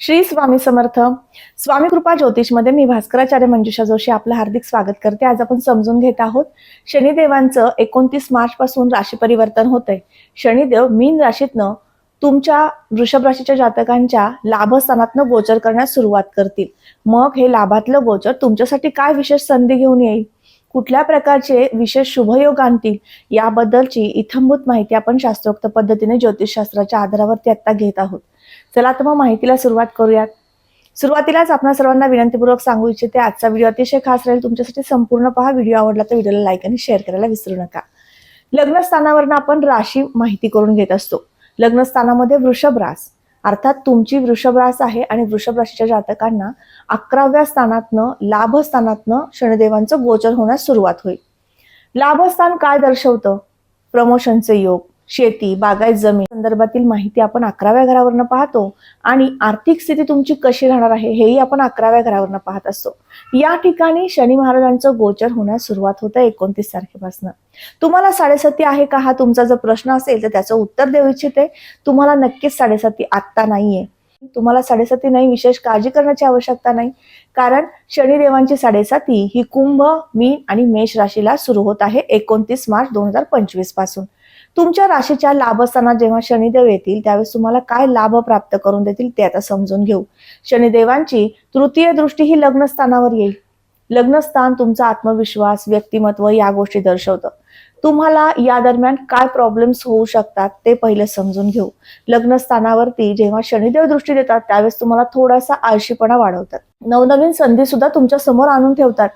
श्री स्वामी समर्थ. स्वामी कृपा ज्योतिषमध्ये मी भास्कराचार्य मंजुषा जोशी आपलं हार्दिक स्वागत करते. आज आपण समजून घेत आहोत शनिदेवांचं एकोणतीस मार्च पासून राशी परिवर्तन होतंय. शनिदेव मीन राशीतनं तुमच्या वृषभ राशीच्या जातकांच्या लाभस्थानातनं गोचर करण्यास सुरुवात करतील. मग हे लाभातलं गोचर तुमच्यासाठी काय विशेष संधी घेऊन येईल? कुठल्या प्रकारचे विशेष शुभयोग आणतील याबद्दलची इथंभूत माहिती आपण शास्त्रोक्त पद्धतीने ज्योतिषशास्त्राच्या आधारावरती आत्ता घेत आहोत. चला तर मग माहितीला सुरुवात करूयात. सुरुवातीलाच आपण सर्वांना विनंतीपूर्वक सांगू इच्छिते आजचा व्हिडिओ अतिशय खास राहील तुमच्यासाठी संपूर्ण पहा व्हिडिओ आवडला तर व्हिडिओला लाईक आणि शेअर करायला विसरू नका. लग्नस्थानावरनं आपण राशी माहिती करून घेत असतो. लग्नस्थानामध्ये वृषभ रास. अर्थात तुमची वृषभ रास आहे आणि वृषभ राशीच्या जातकांना अकराव्या स्थानातनं लाभस्थानातनं शनिदेवांचं गोचर होण्यास सुरुवात होईल. लाभस्थान काय दर्शवतं? प्रमोशनचे योग. शेती बागायत जमीन संदर्भातील माहिती आपण अकराव्या घरावरनं पाहतो आणि आर्थिक स्थिती तुमची कशी राहणार आहे हेही आपण अकराव्या घरावरनं पाहत असतो. या ठिकाणी शनी महाराजांचं गोचर होण्यास सुरुवात होतं एकोणतीस तारखेपासून. तुम्हाला साडेसाती आहे का हा तुमचा जर प्रश्न असेल तर त्याचं उत्तर देऊ इच्छिते. तुम्हाला नक्कीच साडेसाती आत्ता नाहीये. तुम्हाला साडेसाती नाही विशेष काळजी करण्याची आवश्यकता नाही. कारण शनिदेवांची साडेसाती ही कुंभ मीन आणि मेष राशीला सुरू होत आहे एकोणतीस मार्च दोन हजार पंचवीसपासून. तुमच्या राशीच्या लाभस्थानात जेव्हा शनिदेव येतील त्यावेळेस तुम्हाला काय लाभ प्राप्त करून देतील ते आता समजून घेऊ. शनिदेवांची तृतीय दृष्टी ही लग्नस्थानावर येईल. लग्नस्थान तुमचा आत्मविश्वास व्यक्तिमत्व या गोष्टी दर्शवतं. तुम्हाला या दरम्यान काय प्रॉब्लेम्स होऊ शकतात ते पहिले समजून घेऊ. लग्नस्थानावरती जेव्हा शनिदेव दृष्टी देतात त्यावेळेस तुम्हाला थोडासा आळशीपणा वाढवतात. नवनवीन संधी सुद्धा तुमच्यासमोर आणून ठेवतात.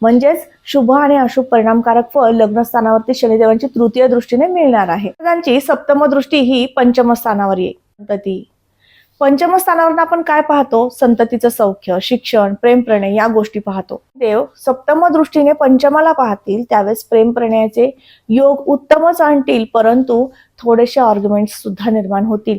म्हणजेच शुभ आणि अशुभ परिणामकारक फळ लग्नस्थानावरती शनिदेवांची तृतीय दृष्टीने मिळणार आहे. त्यांची सप्तम दृष्टी ही पंचम स्थानावर येईल. संतती. पंचम आपण काय पाहतो? संततीचं सौख्य शिक्षण प्रेम प्रणय या गोष्टी पाहतो. देव सप्तम दृष्टीने पंचमाला पाहतील त्यावेळेस प्रेम प्रणयाचे योग उत्तमच आणतील परंतु थोडेसे आर्ग्युमेंट सुद्धा निर्माण होतील.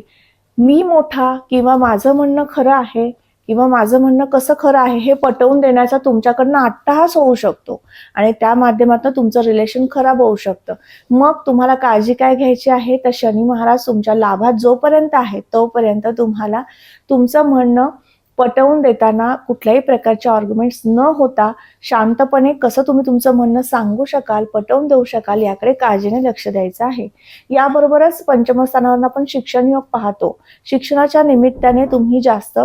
मी मोठा किंवा माझं म्हणणं खरं आहे किंवा माझं म्हणणं कसं खरं आहे हे पटवून देण्याचा तुमच्याकडनं अट्टहास होऊ शकतो. आणि त्या माध्यमातून तुमचं रिलेशन खराब होऊ शकतं. मग तुम्हाला काळजी काय घ्यायची आहे? तर शनी महाराज तुमच्या लाभात जोपर्यंत आहे तोपर्यंत तुम्हाला तुमचं म्हणणं पटवून देताना कुठल्याही प्रकारचे ऑर्ग्युमेंट्स न होता शांतपणे कसं तुम्ही तुमचं म्हणणं सांगू शकाल पटवून देऊ शकाल याकडे काळजीने लक्ष द्यायचं आहे. याबरोबरच पंचमस्थानावर आपण शिक्षण योग पाहतो. शिक्षणाच्या निमित्ताने तुम्ही जास्त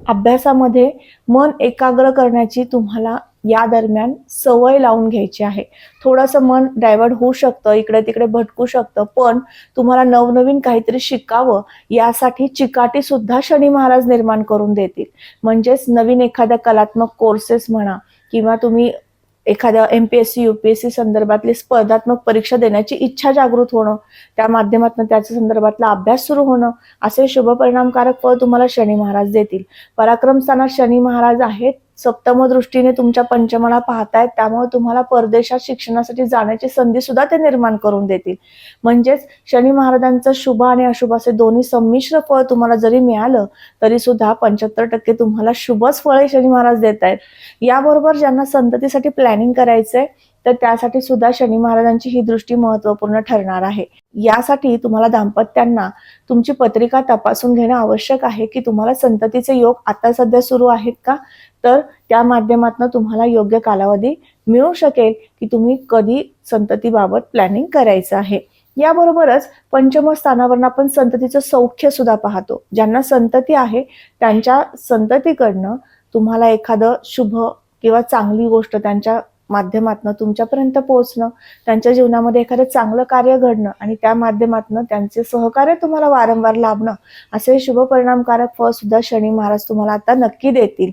अभ्यासामध्ये मन एकाग्र करण्याची तुम्हाला या दरम्यान सवय लावून घ्यायची आहे. थोडंसं मन डायव्हर्ट होऊ शकतं इकडे तिकडे भटकू शकतं पण तुम्हाला नवनवीन काहीतरी शिकावं यासाठी चिकाटी सुद्धा शनी महाराज निर्माण करून देतील. म्हणजेच नवीन एखाद्या कलात्मक कोर्सेस म्हणा किंवा तुम्ही एखाद्या M P S C U P S C संदर्भातली स्पर्धात्मक परीक्षा देण्याची इच्छा जागृत होणं त्या माध्यमातून त्याच्या संदर्भातला अभ्यास सुरू होणं असे शुभ परिणामकारक फळ तुम्हाला शनी महाराज देतील. पराक्रम स्थानात शनी महाराज आहेत. सप्तम दृष्टीने तुमच्या पंचमाला पाहतायत त्यामुळे तुम्हाला परदेशात शिक्षणासाठी जाण्याची संधी सुद्धा ते निर्माण करून देतील. म्हणजेच शनी महाराजांचं शुभ आणि अशुभ असे दोन्ही संमिश्र फळ तुम्हाला जरी मिळालं तरी सुद्धा पंच्याहत्तर टक्के तुम्हाला शुभच फळे शनी महाराज देत आहेत याबरोबर ज्यांना संततीसाठी प्लॅनिंग करायचंय तर त्यासाठी सुद्धा शनी महाराजांची ही दृष्टी महत्त्वपूर्ण ठरणार आहे. यासाठी तुम्हाला दाम्पत्यांना तुमची पत्रिका तपासून घेणं आवश्यक आहे की तुम्हाला संततीचे योग आता सध्या सुरू आहेत का? तर त्या माध्यमातून तुम्हाला योग्य कालावधी मिळू शकेल की तुम्ही कधी संततीबाबत प्लॅनिंग करायचं आहे. याबरोबरच पंचम स्थानावरून आपण संततीचं सौख्य सुद्धा पाहतो. ज्यांना संतती आहे त्यांच्या संततीकडनं तुम्हाला एखादं शुभ किंवा चांगली गोष्ट त्यांच्या माध्यमातनं तुमच्यापर्यंत पोहोचणं त्यांच्या जीवनामध्ये एखादं चांगलं कार्य घडणं आणि त्या माध्यमातनं त्यांचे सहकार्य तुम्हाला वारंवार लाभणं असे शुभ परिणामकारक फळ सुद्धा शनी महाराज तुम्हाला आता नक्की देतील.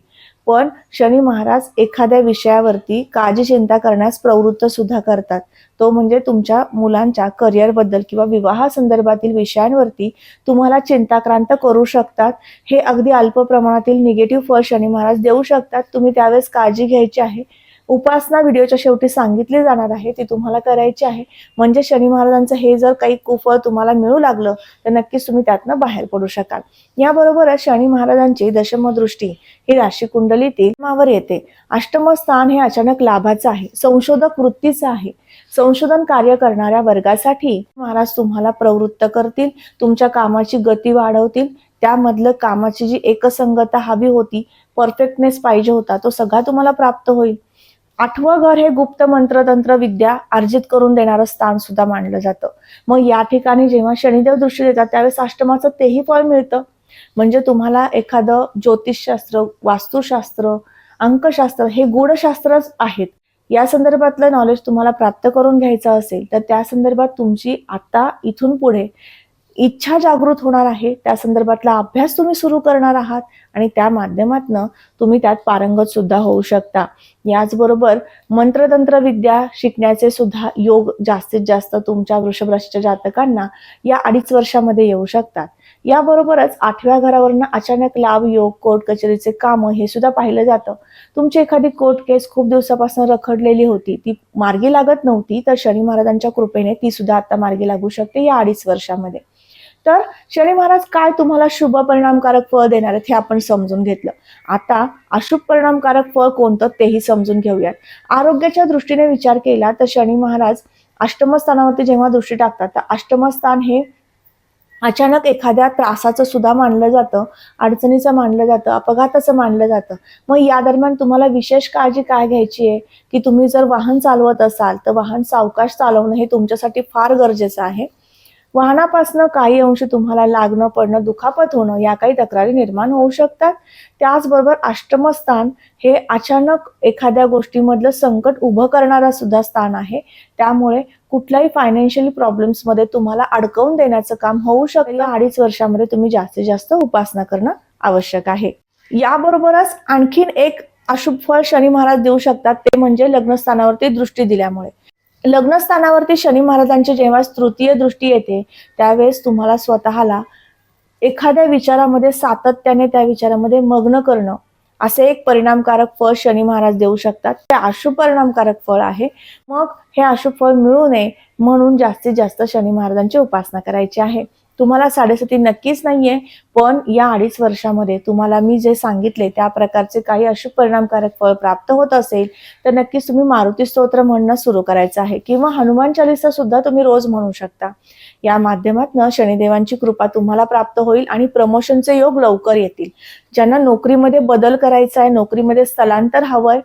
पण शनी महाराज एखाद्या विषयावरती काळजी चिंता करण्यास प्रवृत्त सुद्धा करतात. तो म्हणजे तुमच्या मुलांच्या करिअरबद्दल किंवा विवाह संदर्भातील विषयांवरती तुम्हाला चिंताक्रांत करू शकतात. हे अगदी अल्प प्रमाणातील निगेटिव्ह फळ शनी महाराज देऊ शकतात. तुम्ही त्यावेळेस काळजी घ्यायची आहे. उपासना व्हिडिओच्या शेवटी सांगितली जाणार आहे ती तुम्हाला करायची आहे. म्हणजे शनी महाराजांचं हे जर काही कुफळ तुम्हाला मिळू लागलं तर नक्कीच तुम्ही त्यातनं बाहेर पडू शकाल. याबरोबरच शनी महाराजांची दशमदृष्टी ही राशी कुंडलीतील मावर येते. अष्टम स्थान हे अचानक लाभाचं आहे संशोधक वृत्तीचं आहे. संशोधन कार्य करणाऱ्या वर्गासाठी महाराज तुम्हाला प्रवृत्त करतील तुमच्या कामाची गती वाढवतील त्यामधलं कामाची जी एकसंगता हवी होती परफेक्टनेस पाहिजे होता तो सगळा तुम्हाला प्राप्त होईल. आठवं घर हे गुप्त मंत्रतंत्र विद्या अर्जित करून देणारं स्थान सुद्धा मानलं जातं. मग या ठिकाणी जेव्हा शनिदेव दृष्टी देतात त्यावेळेस अष्टमाचं तेही फळ मिळतं. म्हणजे तुम्हाला एखादं ज्योतिषशास्त्र वास्तुशास्त्र अंकशास्त्र हे गूढशास्त्रच आहेत. या संदर्भातलं नॉलेज तुम्हाला प्राप्त करून घ्यायचं असेल तर त्या संदर्भात तुमची आता इथून पुढे इच्छा जागृत होणार आहे. त्या संदर्भातला अभ्यास तुम्ही सुरू करणार आहात. आणि त्या माध्यमातनं तुम्ही त्यात पारंगत सुद्धा होऊ शकता. याचबरोबर मंत्रतंत्र विद्या शिकण्याचे सुद्धा योग जास्तीत जास्त तुमच्या वृषभ राशीच्या जातकांना या अडीच वर्षामध्ये येऊ शकतात. याबरोबरच आठव्या घरावरनं अचानक लाभ योग कोर्ट कचेरीचे कामं हे सुद्धा पाहिलं जातं. तुमची एखादी कोर्ट केस खूप दिवसापासून रखडलेली होती ती मार्गी लागत नव्हती तर शनी महाराजांच्या कृपेने ती सुद्धा आता मार्गी लागू शकते या अडीच वर्षामध्ये. तर शनी महाराज काय तुम्हाला शुभ परिणामकारक फळ देणार आहेत हे आपण समजून घेतलं. आता अशुभ परिणामकारक फळ कोणतं तेही समजून घेऊयात. आरोग्याच्या दृष्टीने विचार केला तर शनी महाराज अष्टमस्थानावरती जेव्हा दृष्टी टाकतात तर अष्टमस्थान हे अचानक एखाद्या त्रासाचं सुद्धा मानलं जातं अडचणीचं मानलं जातं अपघाताचं मानलं जातं. मग या दरम्यान तुम्हाला विशेष काळजी काय घ्यायची आहे? की तुम्ही जर वाहन चालवत असाल तर वाहन सावकाश चालवणं हे तुमच्यासाठी फार गरजेचं आहे. वाहनापासनं काही अंश तुम्हाला लागणं पडणं दुखापत होणं या काही तक्रारी निर्माण होऊ शकतात. त्याचबरोबर अष्टमस्थान हे अचानक एखाद्या गोष्टीमधलं संकट उभं करणारा सुद्धा स्थान आहे. त्यामुळे कुठल्याही फायनान्शियल प्रॉब्लेम्समध्ये तुम्हाला अडकवून देण्याचं काम होऊ शकतं. अडीच वर्षामध्ये तुम्ही जास्तीत जास्त उपासना करणं आवश्यक आहे. याबरोबरच आणखीन एक अशुभ फळ शनी महाराज देऊ शकतात. ते म्हणजे लग्नस्थानावरती दृष्टी दिल्यामुळे. लग्नस्थानावरती शनी महाराजांची जेव्हा तृतीय दृष्टी येते त्यावेळेस तुम्हाला स्वतःला एखाद्या विचारामध्ये सातत्याने त्या विचारामध्ये मग्न करणं असे एक परिणामकारक फळ शनी महाराज देऊ शकतात. ते अशुभ परिणामकारक फळ आहे. मग हे अशुभ फळ मिळू नये म्हणून जास्तीत जास्त शनी महाराजांची उपासना करायची आहे. तुम्हाला साडेसाती नक्कीच नाहीये पण या अडीच वर्षामध्ये तुम्हाला मी जे सांगितले त्या प्रकारचे काही अशुभ परिणामकारक फळ प्राप्त होत असेल तर नक्कीच तुम्ही मारुती स्तोत्र म्हणणं सुरू करायचं आहे किंवा हनुमान चालिसा सुद्धा तुम्ही रोज म्हणू शकता. या माध्यमातनं शनिदेवांची कृपा तुम्हाला प्राप्त होईल आणि प्रमोशनचे योग लवकर येतील. ज्यांना नोकरीमध्ये बदल करायचा आहे नोकरीमध्ये स्थलांतर हवंय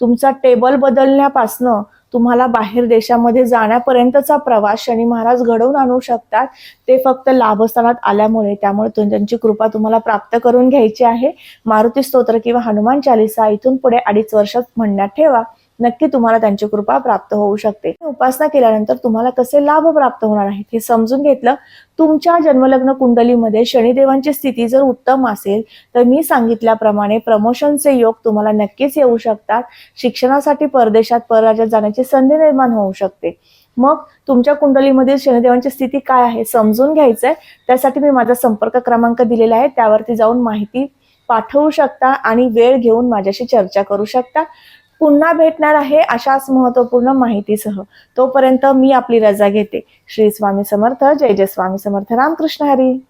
तुमचा टेबल बदलण्यापासनं तुम्हाला बाहेर देशामध्ये जाण्यापर्यंतचा प्रवास शनी महाराज घडवून आणू शकतात. ते फक्त लाभस्थानात आल्यामुळे त्यामुळे त्यांची कृपा तुम्हाला प्राप्त करून घ्यायची आहे. मारुती स्तोत्र किंवा हनुमान चालिसा इथून पुढे अडीच वर्षात म्हणण्यात ठेवा. नक्की तुम्हाला त्यांची कृपा प्राप्त होऊ शकते. उपासना केल्यानंतर तुम्हाला कसे लाभ प्राप्त होणार आहेत हे समजून घेतलं. तुमच्या जन्मलग्न कुंडलीमध्ये शनिदेवांची स्थिती जर उत्तम असेल तर मी सांगितल्याप्रमाणे प्रमोशनचे योग तुम्हाला नक्कीच येऊ शकतात. शिक्षणासाठी परदेशात परराज्यात जाण्याची संधी निर्माण होऊ शकते. मग तुमच्या कुंडलीमधील शनिदेवांची स्थिती काय आहे समजून घ्यायचंय. त्यासाठी मी माझा संपर्क क्रमांक दिलेला आहे. त्यावरती जाऊन माहिती पाठवू शकता आणि वेळ घेऊन माझ्याशी चर्चा करू शकता. पुन्हा भेटणार आहे अशाच महत्त्वपूर्ण माहितीसह. तोपर्यंत मी आपली रजा घेते. श्री स्वामी समर्थ जय जय स्वामी समर्थ. रामकृष्ण हरी.